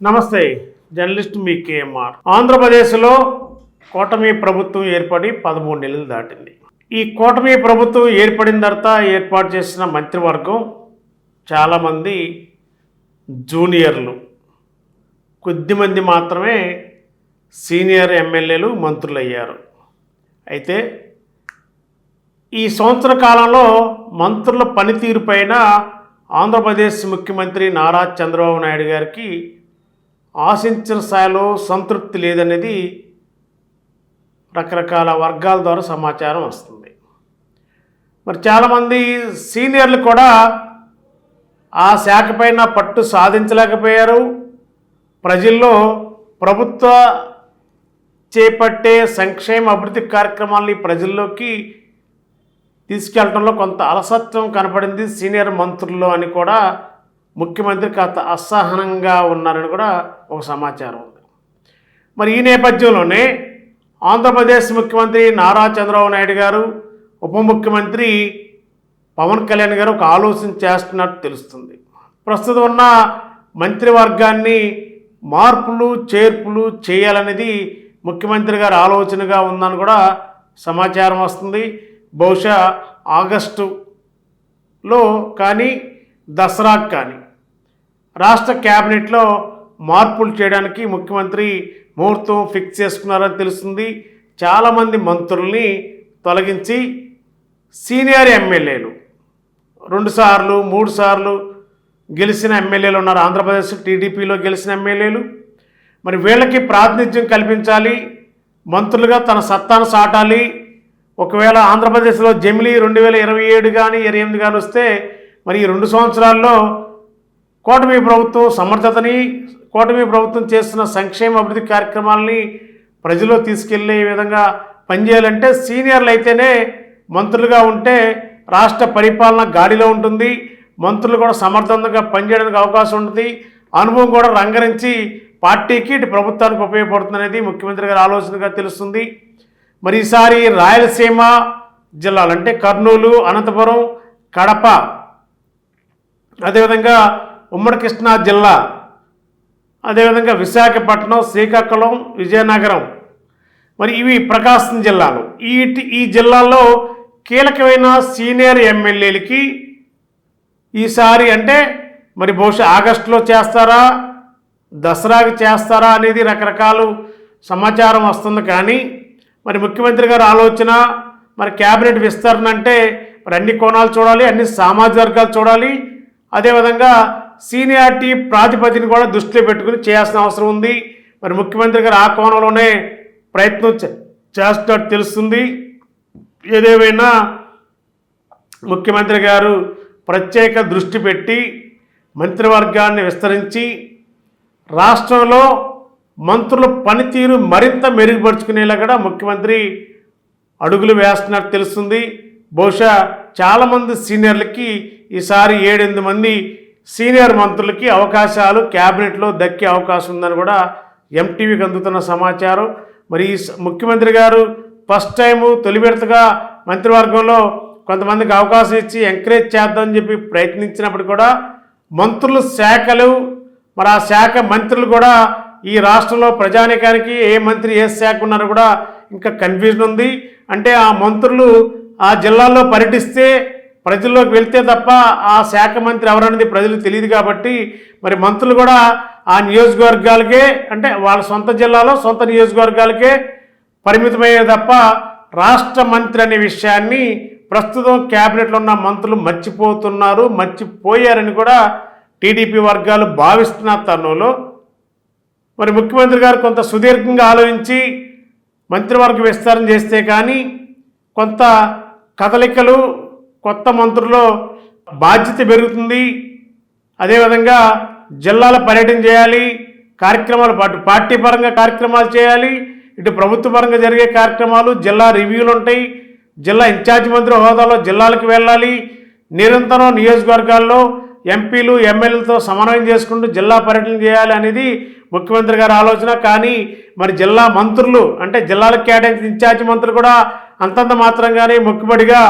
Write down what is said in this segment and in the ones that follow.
నమస్తే జర్నలిస్ట్ మీ కేఎంఆర్. ఆంధ్రప్రదేశ్లో కూటమి ప్రభుత్వం ఏర్పడి పదమూడు నెలలు దాటింది. ఈ కూటమి ప్రభుత్వం ఏర్పడిన తర్వాత ఏర్పాటు చేసిన మంత్రివర్గం చాలామంది జూనియర్లు. కొద్దిమంది మాత్రమే సీనియర్ ఎమ్మెల్యేలు మంత్రులు అయ్యారు అయితే ఈ సంవత్సర కాలంలో మంత్రుల పనితీరు పైన ఆంధ్రప్రదేశ్ ముఖ్యమంత్రి నారా చంద్రబాబు నాయుడు గారికి ఆశించిన స్థాయిలో సంతృప్తి లేదనేది రకరకాల వర్గాల ద్వారా సమాచారం వస్తుంది. మరి చాలామంది సీనియర్లు కూడా ఆ శాఖ పైన పట్టు సాధించలేకపోయారు. ప్రజల్లో ప్రభుత్వ చేపట్టే సంక్షేమ అభివృద్ధి కార్యక్రమాలని ప్రజల్లోకి తీసుకెళ్ళడంలో కొంత అలసత్వం కనపడింది సీనియర్ మంత్రుల్లో అని కూడా ముఖ్యమంత్రి కాస్త అసహనంగా ఉన్నారని కూడా ఒక సమాచారం ఉంది. మరి ఈ నేపథ్యంలోనే ఆంధ్రప్రదేశ్ ముఖ్యమంత్రి నారా చంద్రబాబు నాయుడు గారు ఉప ముఖ్యమంత్రి పవన్ కళ్యాణ్ గారు ఒక ఆలోచన చేస్తున్నట్టు తెలుస్తుంది. ప్రస్తుతం ఉన్న మంత్రివర్గాన్ని మార్పులు చేర్పులు చేయాలనేది ముఖ్యమంత్రి గారి ఆలోచనగా ఉందని కూడా సమాచారం వస్తుంది. బహుశా ఆగస్టులో కానీ దసరాకు కానీ. రాష్ట్ర క్యాబినెట్లో మార్పులు చేయడానికి ముఖ్యమంత్రి ముహూర్తం ఫిక్స్ చేసుకున్నారని తెలుస్తుంది. చాలామంది మంత్రుల్ని తొలగించి సీనియర్ ఎమ్మెల్యేలు రెండు సార్లు మూడు సార్లు గెలిచిన ఎమ్మెల్యేలు ఉన్నారు. ఆంధ్రప్రదేశ్ టీడీపీలో గెలిచిన ఎమ్మెల్యేలు. మరి వీళ్ళకి ప్రాతినిధ్యం కల్పించాలి మంత్రులుగా తన సత్తాను సాటాలి. ఒకవేళ ఆంధ్రప్రదేశ్లో జమిలీ రెండు వేల ఇరవై ఏడు కానీ ఇరవై ఎనిమిది కానీ వస్తే మరి ఈ రెండు సంవత్సరాల్లో కూటమి ప్రభుత్వం సమర్థతని కూటమి ప్రభుత్వం చేస్తున్న సంక్షేమ అభివృద్ధి కార్యక్రమాలని ప్రజల్లో తీసుకెళ్ళే విధంగా పనిచేయాలంటే సీనియర్లు అయితేనే మంత్రులుగా ఉంటే రాష్ట్ర పరిపాలన గాడిలో ఉంటుంది. మంత్రులు కూడా సమర్థవంతంగా పనిచేయడానికి అవకాశం ఉంటుంది. అనుభవం కూడా రంగరించి పార్టీకి ఇటు ప్రభుత్వానికి ఉపయోగపడుతుంది అనేది ముఖ్యమంత్రి గారి ఆలోచనగా తెలుస్తుంది. మరి ఈసారి రాయలసీమ జిల్లాలు అంటే కర్నూలు అనంతపురం కడప. అదేవిధంగా ఉమ్మడి కృష్ణా జిల్లా. అదేవిధంగా విశాఖపట్నం శ్రీకాకుళం విజయనగరం. మరి ఇవి ప్రకాశం జిల్లాలు. ఈ ఈ జిల్లాల్లో కీలకమైన సీనియర్ ఎమ్మెల్యేలకి ఈసారి అంటే మరి బహుశా ఆగస్టులో చేస్తారా దసరాకి చేస్తారా అనేది రకరకాల సమాచారం వస్తుంది కానీ మరి ముఖ్యమంత్రి గారి ఆలోచన మరి క్యాబినెట్ విస్తరణ అంటే మరి అన్ని కోణాలు చూడాలి అన్ని సామాజిక వర్గాలు చూడాలి. అదేవిధంగా సీనియారిటీ ప్రాతిపదికను కూడా దృష్టిలో పెట్టుకుని చేయాల్సిన అవసరం ఉంది. మరి ముఖ్యమంత్రి గారు ఆ కోణంలోనే ప్రయత్నం చే- చేస్తున్నట్టు తెలుస్తుంది. ఏదేమైనా ముఖ్యమంత్రి గారు ప్రత్యేక దృష్టి పెట్టి మంత్రివర్గాన్ని విస్తరించి రాష్ట్రంలో మంత్రుల పనితీరు మరింత మెరుగుపరుచుకునేలా కూడా ముఖ్యమంత్రి అడుగులు వేస్తున్నట్టు తెలుస్తుంది. బహుశా చాలామంది సీనియర్లకి ఈసారి ఏడెనిమిది మంది సీనియర్ మంత్రులకి అవకాశాలు క్యాబినెట్లో దక్కే అవకాశం ఉందని కూడా ఎంటీవీకి అందుతున్న సమాచారం. మరి ఈ ముఖ్యమంత్రి గారు ఫస్ట్ టైము తొలి విడతగా మంత్రివర్గంలో కొంతమందికి అవకాశం ఇచ్చి ఎంకరేజ్ చేద్దామని చెప్పి ప్రయత్నించినప్పుడు కూడా మంత్రుల శాఖలు మరి ఆ శాఖ మంత్రులు కూడా ఈ రాష్ట్రంలో ప్రజానికానికి ఏ మంత్రి ఏ శాఖ ఉన్నారో కూడా ఇంకా కన్ఫ్యూజన్ ఉంది. అంటే ఆ మంత్రులు ఆ జిల్లాల్లో పర్యటిస్తే ప్రజల్లోకి వెళ్తే తప్ప ఆ శాఖ మంత్రి ఎవరనేది ప్రజలకు తెలియదు కాబట్టి మరి మంత్రులు కూడా ఆ నియోజకవర్గాలకే అంటే వాళ్ళ సొంత జిల్లాలో సొంత నియోజకవర్గాలకే పరిమితమయ్యే తప్ప రాష్ట్ర మంత్రి అనే విషయాన్ని ప్రస్తుతం క్యాబినెట్లో ఉన్న మంత్రులు మర్చిపోతున్నారు మర్చిపోయారని కూడా టీడీపీ వర్గాలు భావిస్తున్న తరుణంలో మరి ముఖ్యమంత్రి గారు కొంత సుదీర్ఘంగా ఆలోచించి మంత్రివర్గ విస్తరణ చేస్తే కానీ కొంత కదలికలు కొత్త మంత్రుల్లో బాధ్యత పెరుగుతుంది. అదేవిధంగా జిల్లాల పర్యటన చేయాలి కార్యక్రమాలు పాటు పార్టీ పరంగా కార్యక్రమాలు చేయాలి ఇటు ప్రభుత్వ పరంగా జరిగే కార్యక్రమాలు జిల్లా రివ్యూలు ఉంటాయి. జిల్లా ఇన్ఛార్జ్ మంత్రి హోదాలో జిల్లాలకు వెళ్ళాలి. నిరంతరం నియోజకవర్గాల్లో ఎంపీలు ఎమ్మెల్యేలతో సమన్వయం చేసుకుంటూ జిల్లా పర్యటన చేయాలి అనేది ముఖ్యమంత్రి గారి ఆలోచన. కానీ మరి జిల్లా మంత్రులు అంటే జిల్లాలకు కేటాయించిన ఇన్ఛార్జ్ మంత్రులు కూడా అంతంత మాత్రంగానే మొక్కుబడిగా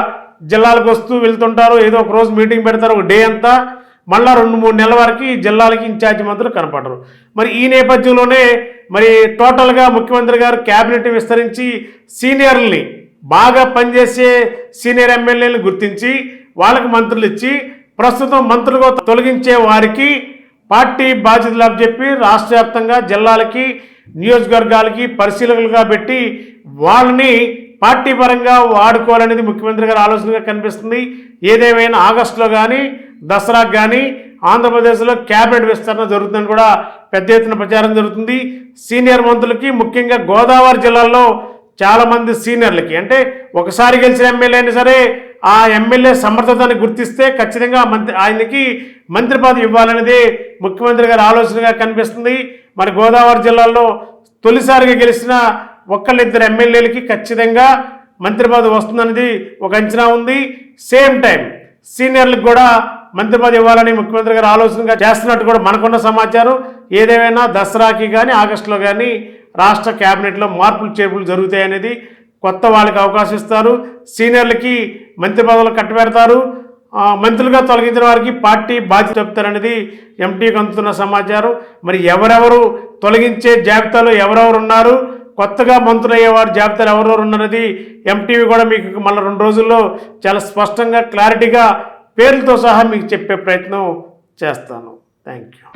జిల్లాలకు వస్తూ వెళ్తుంటారు. ఏదో ఒక రోజు మీటింగ్ పెడతారు. ఒక డే అంతా మళ్ళా రెండు మూడు నెలల వరకు జిల్లాలకి ఇన్ఛార్జి మంత్రులు కనపడరు. మరి ఈ నేపథ్యంలోనే మరి టోటల్గా ముఖ్యమంత్రి గారు క్యాబినెట్ విస్తరించి సీనియర్లని బాగా పనిచేసే సీనియర్ ఎమ్మెల్యేలను గుర్తించి వాళ్ళకి మంత్రులు ఇచ్చి ప్రస్తుతం మంత్రులుగా తొలగించే వారికి పార్టీ బాధ్యతలు చెప్పి రాష్ట్ర వ్యాప్తంగా జిల్లాలకి నియోజకవర్గాలకి పరిశీలకులుగా పెట్టి వాళ్ళని పార్టీ పరంగా వాడుకోవాలనేది ముఖ్యమంత్రి గారి ఆలోచనగా కనిపిస్తుంది. ఏదేమైనా ఆగస్టులో కానీ దసరాకు కానీ ఆంధ్రప్రదేశ్లో క్యాబినెట్ విస్తరణ జరుగుతుందని కూడా పెద్ద ఎత్తున ప్రచారం జరుగుతుంది. సీనియర్ మంత్రులకి ముఖ్యంగా గోదావరి జిల్లాలో చాలామంది సీనియర్లకి అంటే ఒకసారి గెలిచిన ఎమ్మెల్యే అయినా సరే ఆ ఎమ్మెల్యే సమర్థతని గుర్తిస్తే ఖచ్చితంగా మంత్రి ఆయనకి మంత్రి పదవి ఇవ్వాలనేది ముఖ్యమంత్రి గారి ఆలోచనగా కనిపిస్తుంది. మరి గోదావరి జిల్లాలో తొలిసారిగా గెలిచిన ఒక్కళ్ళిద్దరు ఎమ్మెల్యేలకి ఖచ్చితంగా మంత్రి పదవి వస్తుందనేది ఒక అంచనా ఉంది. సేమ్ టైం సీనియర్లకు కూడా మంత్రి పదవి ఇవ్వాలని ముఖ్యమంత్రి గారు ఆలోచనగా చేస్తున్నట్టు కూడా మనకున్న సమాచారం. ఏదేమైనా దసరాకి కానీ ఆగస్టులో కానీ రాష్ట్ర కేబినెట్లో మార్పులు చేర్పులు జరుగుతాయనేది కొత్త వాళ్ళకి అవకాశం ఇస్తారు. సీనియర్లకి మంత్రి పదవులు కట్టబెడతారు. మంత్రులుగా తొలగించిన వారికి పార్టీ బాధ్యత చెప్తారనేది ఎంటీకి అందుతున్న సమాచారం. మరి ఎవరెవరు తొలగించే జాబితాలో ఎవరెవరు ఉన్నారు? కొత్తగా మంత్రులయ్యేవారు జాబితాలు ఎవరెవరు ఉన్నది ఎంటీవీ కూడా మీకు మళ్ళీ రెండు రోజుల్లో చాలా స్పష్టంగా క్లారిటీగా పేర్లతో సహా మీకు చెప్పే ప్రయత్నం చేస్తాను. థ్యాంక్ యూ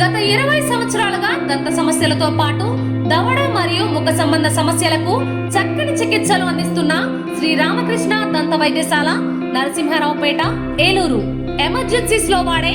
గత ఇరవై సంవత్సరాలుగా దంత సమస్యలతో పాటు దవడ మరియు ముఖ సంబంధ సమస్యలకు చక్కని చికిత్సలు అందిస్తున్న శ్రీ రామకృష్ణ దంత వైద్యశాల నరసింహారావుపేట ఏలూరు. ఎమర్జెన్సీస్లో వాడే